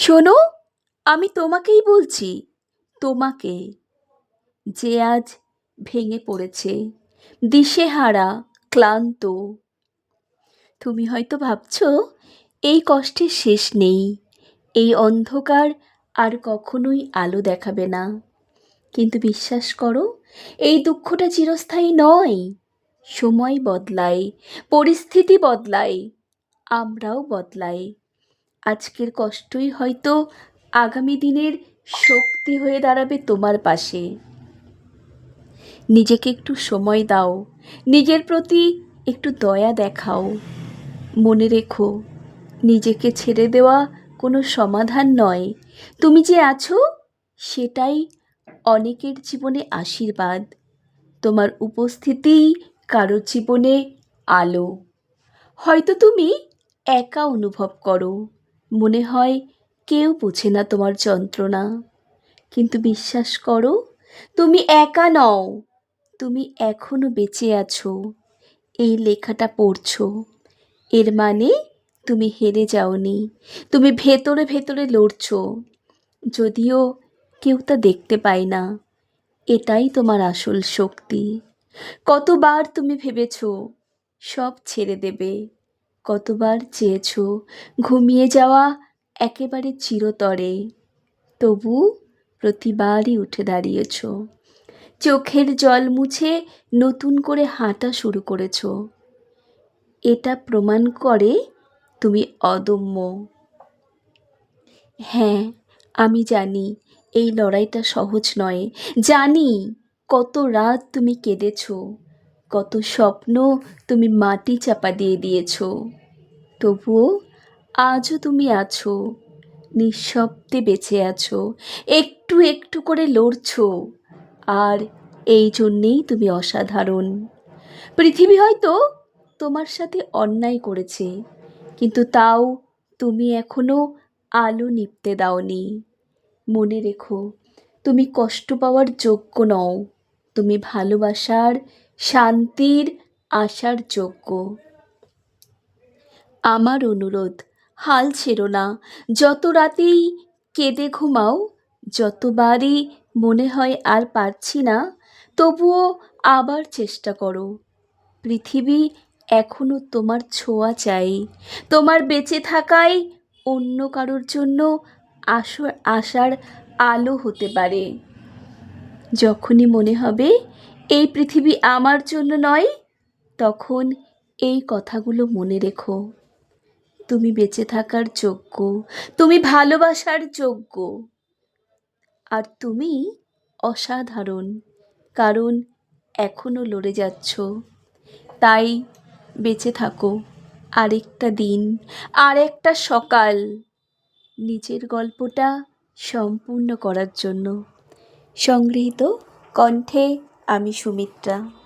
শোনো, আমি তোমাকেই বলছি, তোমাকে। যে আজ ভেঙে পড়েছে, দিশেহারা, ক্লান্ত। তুমি হয়তো ভাবছ, এই কষ্টের শেষ নেই, এই অন্ধকার আর কখনোই আলো দেখাবে না। কিন্তু বিশ্বাস করো, এই দুঃখটা চিরস্থায়ী নয়। সময় বদলায়, পরিস্থিতি বদলায়, আমরাও বদলাই আজকের কষ্টই হয়তো আগামী দিনের শক্তি হয়ে দাঁড়াবে তোমার পাশে। নিজেকে একটু সময় দাও, নিজের প্রতি একটু দয়া দেখাও। মনে রেখো, নিজেকে ছেড়ে দেওয়া কোনো সমাধান নয়। তুমি যে আছো, সেটাই অনেকের জীবনে আশীর্বাদ। তোমার উপস্থিতিই কারোর জীবনে আলো। হয়তো তুমি একা অনুভব করো। মনে হয় কেউ বোঝে না তোমার যন্ত্রণা। কিন্তু বিশ্বাস করো, তুমি একা নও, তুমি এখনও বেঁচে আছো, এই লেখাটা পড়ছো। এর মানে তুমি হেরে যাওনি, তুমি ভেতরে ভেতরে লড়ছো। যদিও কেউ তা দেখতে পায় না, এটাই তোমার আসল শক্তি। কতবার তুমি ভেবেছো সব ছেড়ে দেবে। কতবার চেয়েছ? ঘুমিয়ে যাওয়া একেবারে চিরতরে। তবু প্রতিবারই উঠে দাঁড়িয়েছ। চোখের জল মুছে নতুন করে হাঁটা শুরু করেছ। এটা প্রমাণ করে তুমি অদম্য। হ্যাঁ আমি জানি এই লড়াইটা সহজ নয়। জানি কত রাত তুমি কেঁদেছ, কত স্বপ্ন তুমি মাটি চাপা দিয়ে দিয়েছ। তবুও আজও তুমি আছো, নিঃশব্দে বেঁচে আছো, একটু একটু করে লড়ছো, আর এই জন্যেই তুমি অসাধারণ। পৃথিবী হয়তো তোমার সাথে অন্যায় করেছে, কিন্তু তাও তুমি এখনও আলো নিপতে দাওনি। মনে রেখো, তুমি কষ্ট পাওয়ার যোগ্য নও, তুমি ভালোবাসার, শান্তির, আশার যোগ্য। আমার অনুরোধ, হাল ছেড়ো না। যত রাতেই কেঁদে ঘুমাও, যতবারই মনে হয় আর পারছি না, তবুও আবার চেষ্টা করো। পৃথিবী এখনও তোমার ছোঁয়া চাই। তোমার বেঁচে থাকাই অন্য কারোর জন্য আসর আশার আলো হতে পারে। যখনই মনে হবে, এই পৃথিবী আমার জন্য নয়, তখন এই কথাগুলো মনে রেখো। তুমি বেঁচে থাকার যোগ্য, তুমি ভালোবাসার যোগ্য। আর তুমি অসাধারণ, কারণ এখনও লড়ে যাচ্ছ। তাই বেঁচে থাকো আরেকটা দিন, আরেকটা সকাল। নিজের গল্পটা সম্পূর্ণ করার জন্য। সংগৃহীত কণ্ঠে আমি সুমিত্রা।